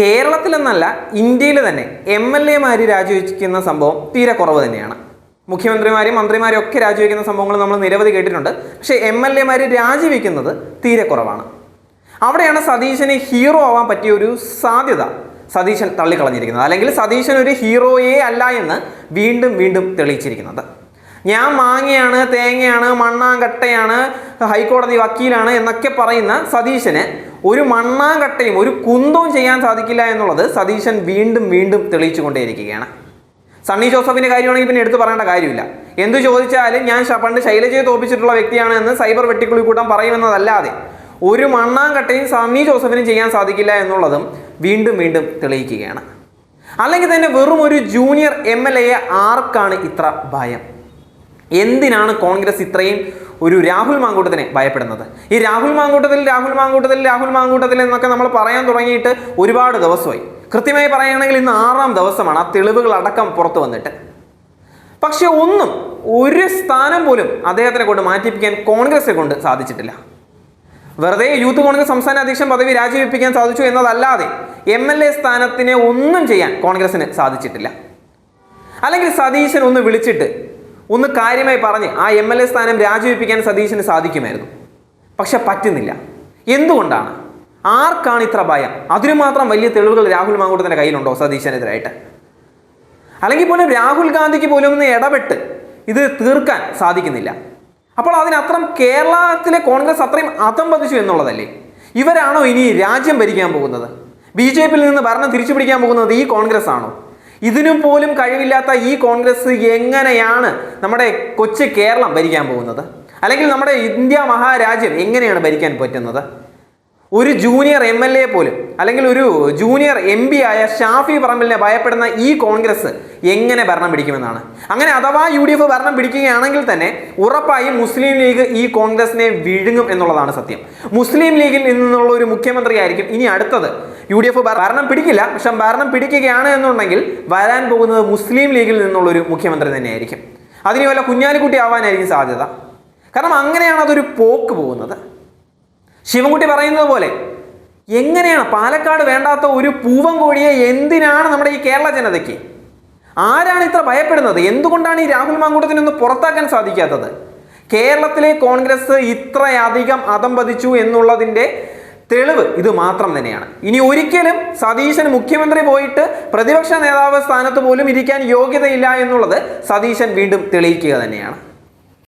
കേരളത്തിലെന്നല്ല ഇന്ത്യയിൽ തന്നെ M L എമാർ രാജിവെക്കുന്ന സംഭവം തീരെ കുറവ് തന്നെയാണ്. മുഖ്യമന്ത്രിമാരും മന്ത്രിമാരും ഒക്കെ രാജിവെക്കുന്ന സംഭവങ്ങൾ നമ്മൾ നിരവധി കേട്ടിട്ടുണ്ട്. പക്ഷേ എം എൽ എമാർ രാജിവെക്കുന്നത് തീരെ കുറവാണ്. അവിടെയാണ് സതീശന് ഹീറോ ആവാൻ പറ്റിയ ഒരു സാധ്യത സതീശൻ തള്ളിക്കളഞ്ഞിരിക്കുന്നത്. അല്ലെങ്കിൽ സതീശൻ ഒരു ഹീറോയേ അല്ല എന്ന് വീണ്ടും വീണ്ടും തെളിയിച്ചിരിക്കുന്നത്. ഞാൻ മാങ്ങയാണ് തേങ്ങയാണ് മണ്ണാങ്കട്ടയാണ് ഹൈക്കോടതി വക്കീലാണ് എന്നൊക്കെ പറയുന്ന സതീശന് ഒരു മണ്ണാങ്കട്ടയും ഒരു കുന്തവും ചെയ്യാൻ സാധിക്കില്ല എന്നുള്ളത് സതീശൻ വീണ്ടും വീണ്ടും തെളിയിച്ചു കൊണ്ടേയിരിക്കുകയാണ് സണ്ണി ജോസഫിന്റെ കാര്യമാണെങ്കിൽ പിന്നെ എടുത്തു പറയേണ്ട കാര്യമില്ല. എന്ത് ചോദിച്ചാലും ഞാൻ പണ്ട് ശൈലജയെ തോപ്പിച്ചിട്ടുള്ള വ്യക്തിയാണ് എന്ന് സൈബർ വെട്ടിക്കുളി കൂട്ടം പറയുമെന്നതല്ലാതെ ഒരു മണ്ണാങ്കട്ടയും സണ്ണി ജോസഫിനും ചെയ്യാൻ സാധിക്കില്ല എന്നുള്ളതും വീണ്ടും വീണ്ടും തെളിയിക്കുകയാണ്. അല്ലെങ്കിൽ തന്നെ വെറും ഒരു ജൂനിയർ എം എൽ എയെ ആർക്കാണ് ഇത്ര ഭയം? എന്തിനാണ് കോൺഗ്രസ് ഇത്രയും ഒരു രാഹുൽ മാങ്കൂട്ടത്തിനെ ഭയപ്പെടുന്നത്? ഈ രാഹുൽ മാങ്കൂട്ടത്തിൽ രാഹുൽ മാങ്കൂട്ടത്തിൽ രാഹുൽ മാങ്കൂട്ടത്തിൽ എന്നൊക്കെ നമ്മൾ പറയാൻ തുടങ്ങിയിട്ട് ഒരുപാട് ദിവസമായി. കൃത്യമായി പറയുകയാണെങ്കിൽ ഇന്ന് ആറാം ദിവസമാണ് ആ തെളിവുകൾ അടക്കം പുറത്തു വന്നിട്ട്. പക്ഷെ ഒന്നും ഒരു സ്ഥാനം പോലും അദ്ദേഹത്തിനെ കൊണ്ട് മാറ്റിപ്പിക്കാൻ കോൺഗ്രസിനെ കൊണ്ട് സാധിച്ചിട്ടില്ല. വെറുതെ യൂത്ത് കോൺഗ്രസ് സംസ്ഥാന അധ്യക്ഷൻ പദവി രാജിവെപ്പിക്കാൻ സാധിച്ചു എന്നതല്ലാതെ എം എൽ എ സ്ഥാനത്തിനെ ഒന്നും ചെയ്യാൻ കോൺഗ്രസിന് സാധിച്ചിട്ടില്ല. അല്ലെങ്കിൽ സതീശൻ ഒന്ന് വിളിച്ചിട്ട് ഒന്ന് കാര്യമായി പറഞ്ഞ് ആ എം എൽ എ സ്ഥാനം രാജിവെപ്പിക്കാൻ സതീശന് സാധിക്കുമായിരുന്നു. പക്ഷെ പറ്റുന്നില്ല. എന്തുകൊണ്ടാണ്? ആർക്കാണ് ഇത്ര ഭയം? അതിനു മാത്രം വലിയ തെളിവുകൾ രാഹുൽ മാങ്കൂട്ടത്തിന്റെ കയ്യിലുണ്ടോ സതീശനെതിരായിട്ട്? അല്ലെങ്കിൽ പോലും രാഹുൽ ഗാന്ധിക്ക് പോലും ഒന്ന് ഇടപെട്ട് ഇത് തീർക്കാൻ സാധിക്കുന്നില്ല. അപ്പോൾ അതിനത്രം കേരളത്തിലെ കോൺഗ്രസ് അത്രയും അതംബന്ധിച്ചു എന്നുള്ളതല്ലേ? ഇവരാണോ ഇനി രാജ്യം ഭരിക്കാൻ പോകുന്നത്? ബി ജെ പിയിൽ നിന്ന് ഭരണം തിരിച്ചു പിടിക്കാൻ പോകുന്നത് ഈ കോൺഗ്രസ് ആണോ ഇതിനും പോലും കഴിവില്ലാത്ത ഈ കോൺഗ്രസ് എങ്ങനെയാണ് നമ്മുടെ കൊച്ചു കേരളം ഭരിക്കാൻ പോകുന്നത്? അല്ലെങ്കിൽ നമ്മുടെ ഇന്ത്യ മഹാരാജ്യം എങ്ങനെയാണ് ഭരിക്കാൻ പറ്റുന്നത്? ഒരു ജൂനിയർ എം എൽ എ പോലും അല്ലെങ്കിൽ ഒരു ജൂനിയർ എം പി ആയ ഷാഫി പറമ്പിലിനെ ഭയപ്പെടുന്ന ഈ കോൺഗ്രസ് എങ്ങനെ ഭരണം പിടിക്കുമെന്നാണ്. അങ്ങനെ അഥവാ യു ഡി എഫ് ഭരണം പിടിക്കുകയാണെങ്കിൽ തന്നെ ഉറപ്പായും മുസ്ലിം ലീഗ് ഈ കോൺഗ്രസിനെ വിഴുങ്ങും എന്നുള്ളതാണ് സത്യം. മുസ്ലിം ലീഗിൽ നിന്നുള്ള ഒരു മുഖ്യമന്ത്രി ആയിരിക്കും ഇനി അടുത്തത്. യു ഡി എഫ് ഭരണം പിടിക്കില്ല പക്ഷെ ഭരണം പിടിക്കുകയാണ് എന്നുണ്ടെങ്കിൽ വരാൻ പോകുന്നത് മുസ്ലിം ലീഗിൽ നിന്നുള്ള ഒരു മുഖ്യമന്ത്രി തന്നെയായിരിക്കും. അതിന് വല്ല കുഞ്ഞാലിക്കുട്ടി ആവാനായിരിക്കും സാധ്യത. കാരണം അങ്ങനെയാണ് അതൊരു പോക്ക് പോകുന്നത്. ശിവൻകുട്ടി പറയുന്നത് പോലെ എങ്ങനെയാണ് പാലക്കാട് വേണ്ടാത്ത ഒരു പൂവൻ കോഴിയെ എന്തിനാണ് നമ്മുടെ ഈ കേരള ജനതയ്ക്ക്? ആരാണ് ഇത്ര ഭയപ്പെടുന്നത്? എന്തുകൊണ്ടാണ് ഈ രാഹുൽ മാങ്കൂട്ടത്തിനൊന്ന് പുറത്താക്കാൻ സാധിക്കാത്തത്? കേരളത്തിലെ കോൺഗ്രസ് ഇത്രയധികം അതം പതിച്ചു എന്നുള്ളതിന്റെ തെളിവ് ഇത് മാത്രം തന്നെയാണ്. ഇനി ഒരിക്കലും സതീശൻ മുഖ്യമന്ത്രി പോയിട്ട് പ്രതിപക്ഷ നേതാവ് സ്ഥാനത്ത് പോലും ഇരിക്കാൻ യോഗ്യതയില്ല എന്നുള്ളത് സതീശൻ വീണ്ടും തെളിയിക്കുക തന്നെയാണ്.